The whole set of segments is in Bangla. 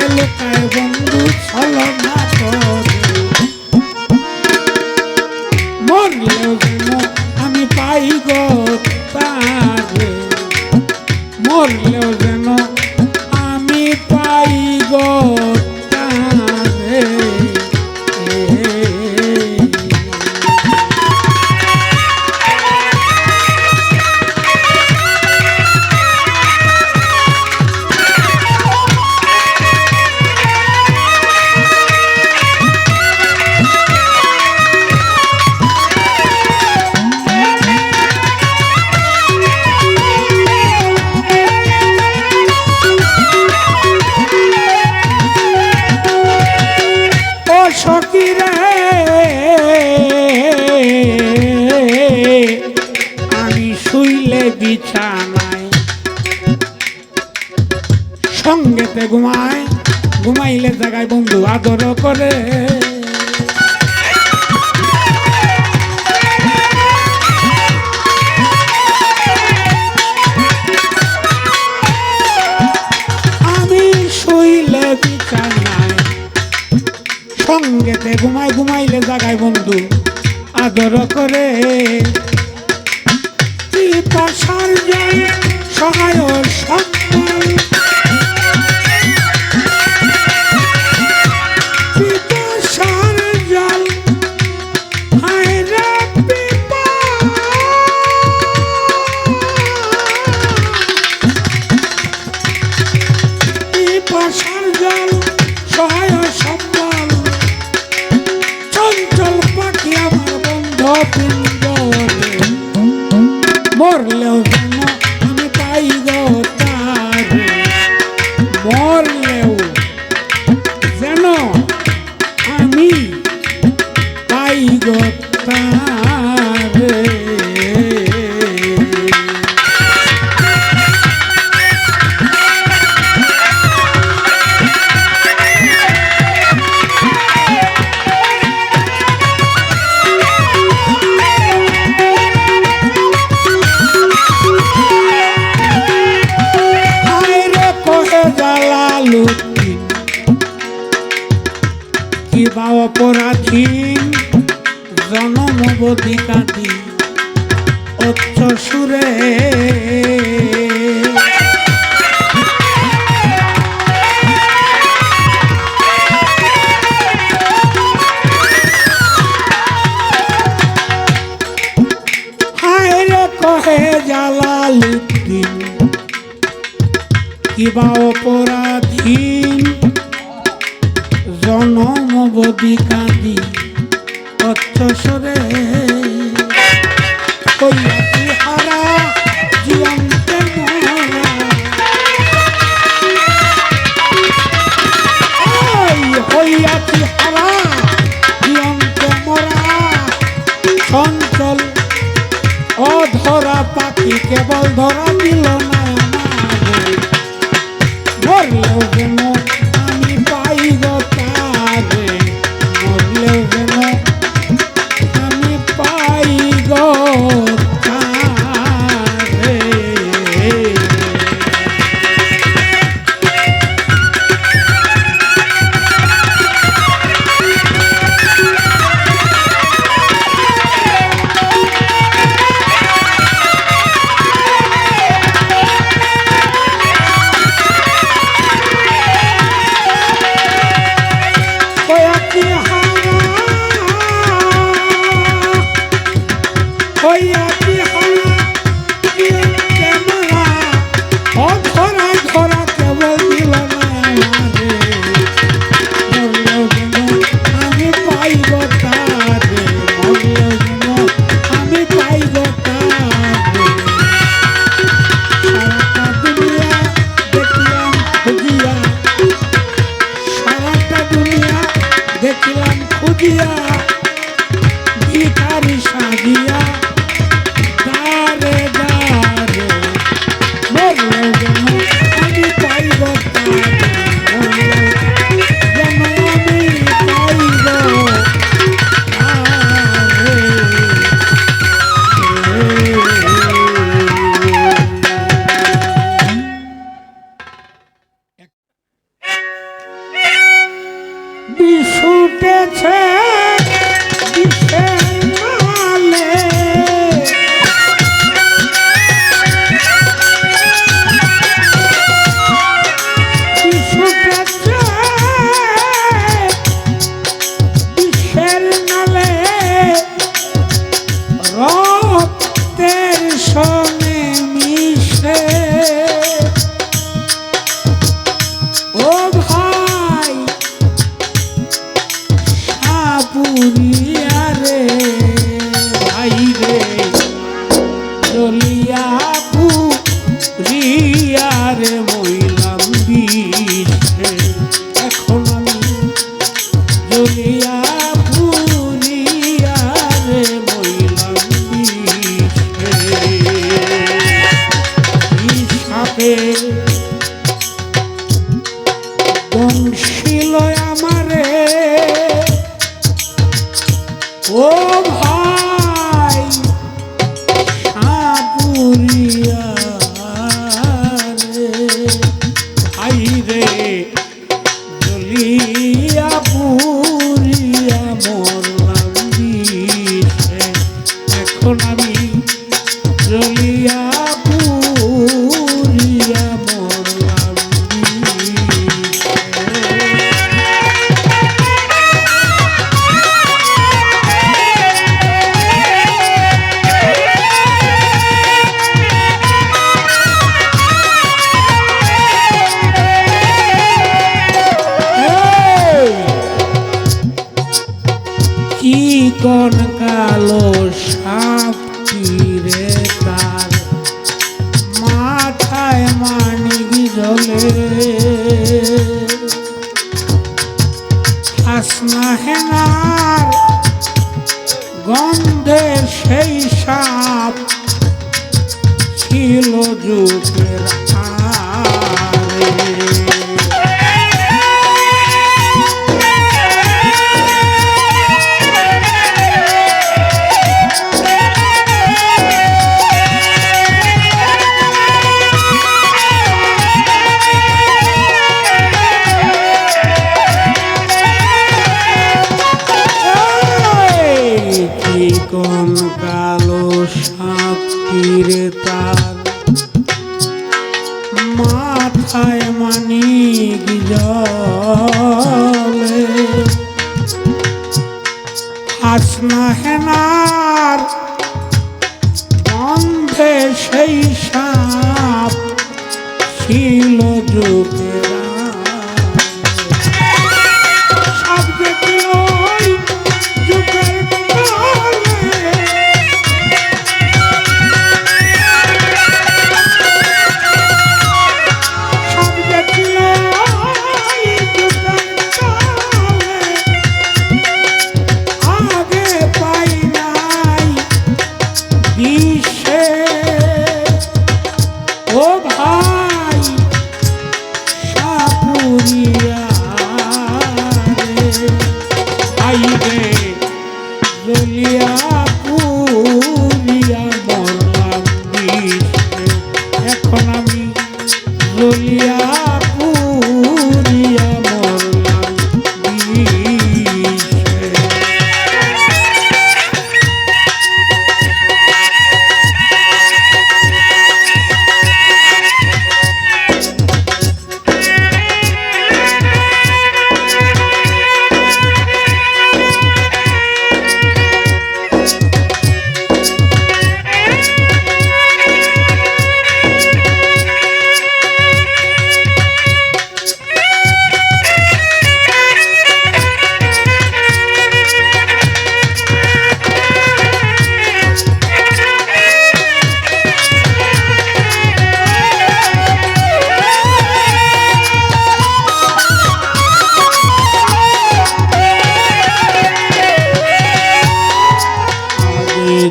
ছেলে আয় বন্ধু সকিরে আমি শুইলে বিছানায় সঙ্গেতে ঘুমায় ঘুমাইলে জায়গায় বন্ধু আদর করে। জাগায় বন্ধু আদর করে। কিং জনমবধি কাঁদি Brasileira.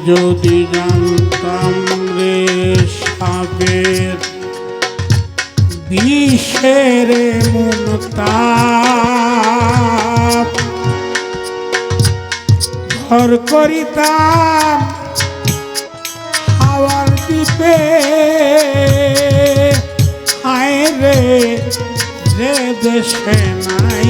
যদি জানতাম রে সাপের বিষের ঘর করিতাম হাওয়ার দ্বীপে। হায় রে যে দেশে নাই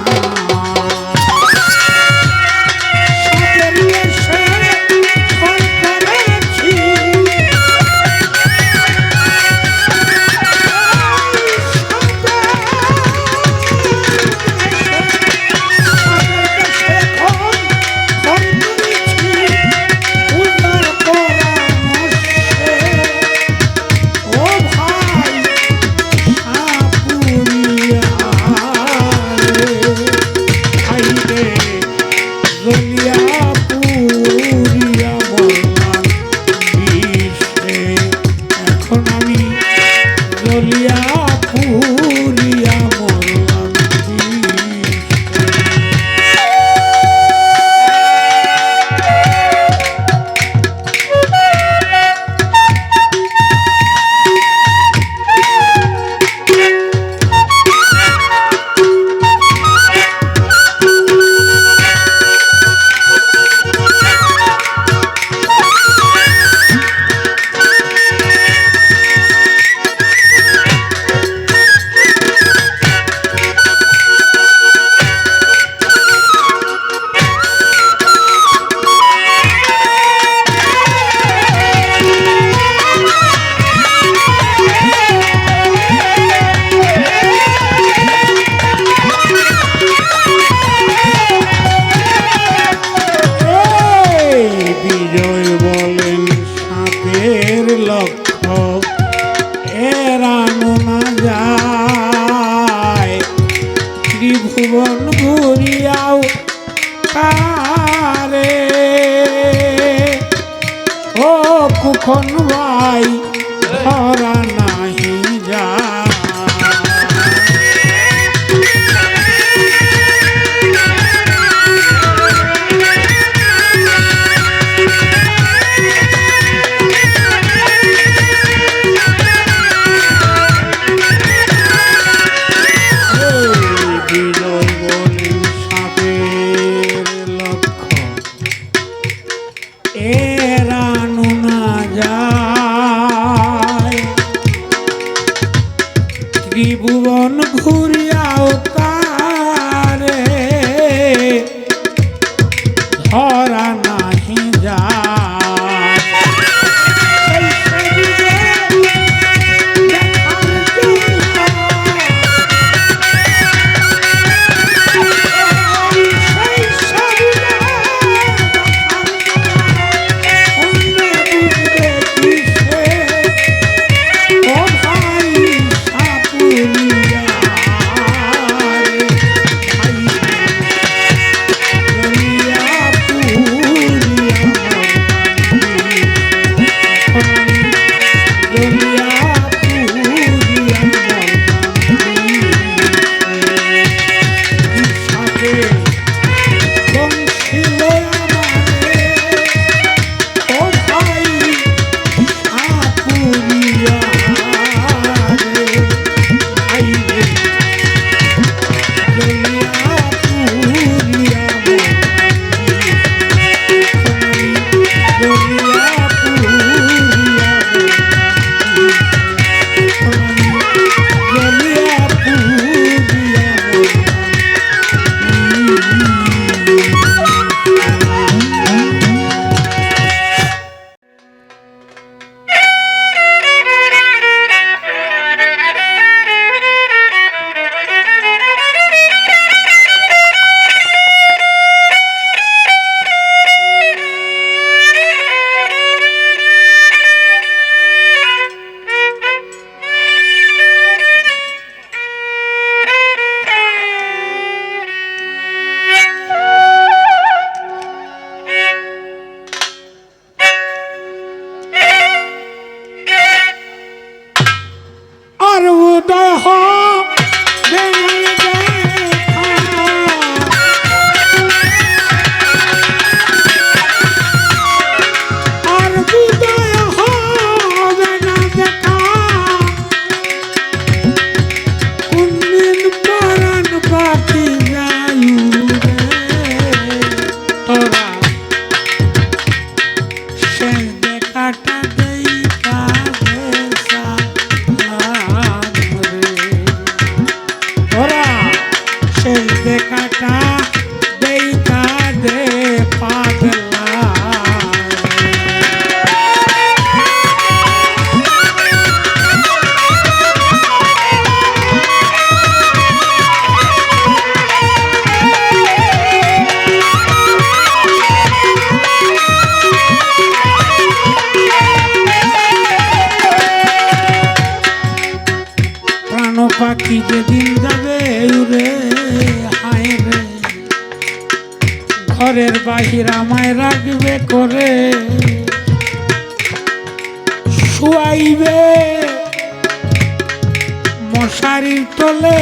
তোলে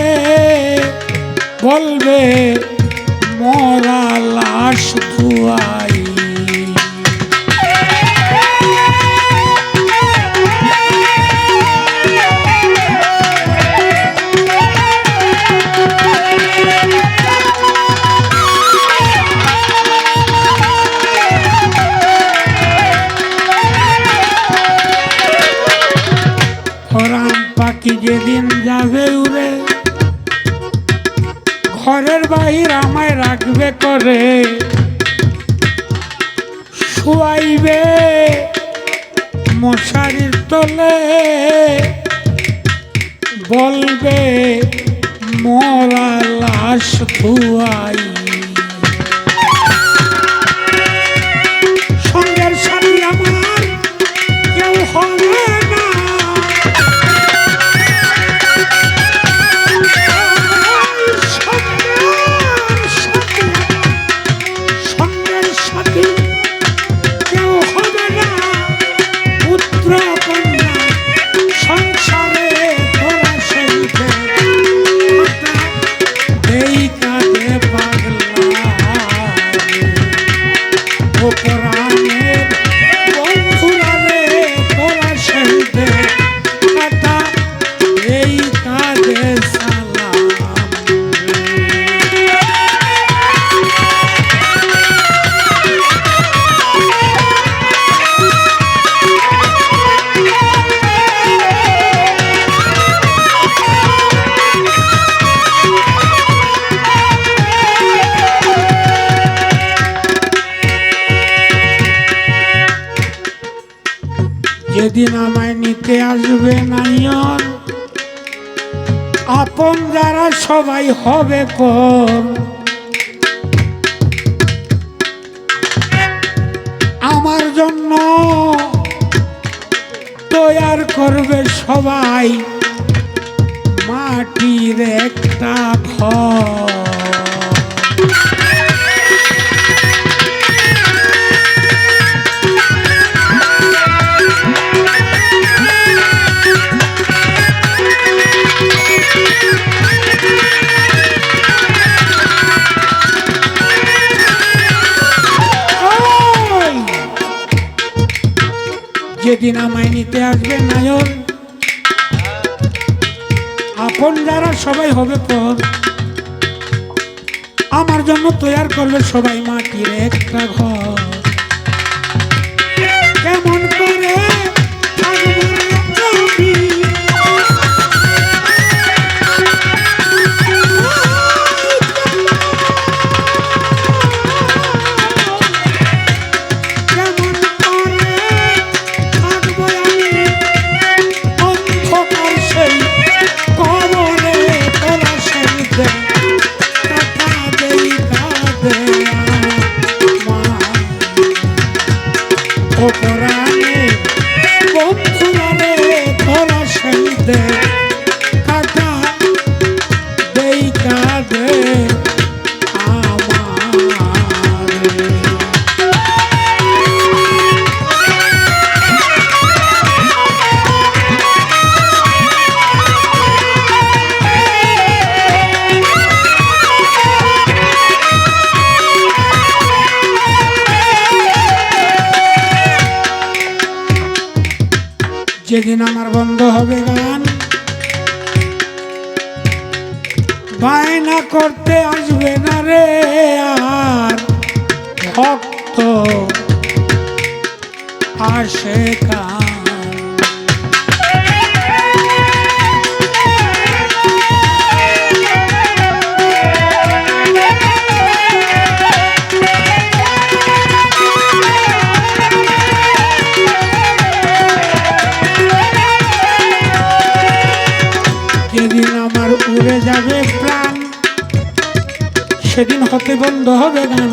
বলবে করবে নাইয়ন আপন যারা সবাই হবে কর। আমার জন্য তৈয়ার করবে সবাই মাটির একটা ঘর। সেদিন মাইনিতে আসবে নায়ক। আপন যারা সবাই হবে পর। আমার জন্য তৈয়ার করবে সবাই মাটির একটা ঘর। বন্ধ হবে। হতে বন্ধ হবে গান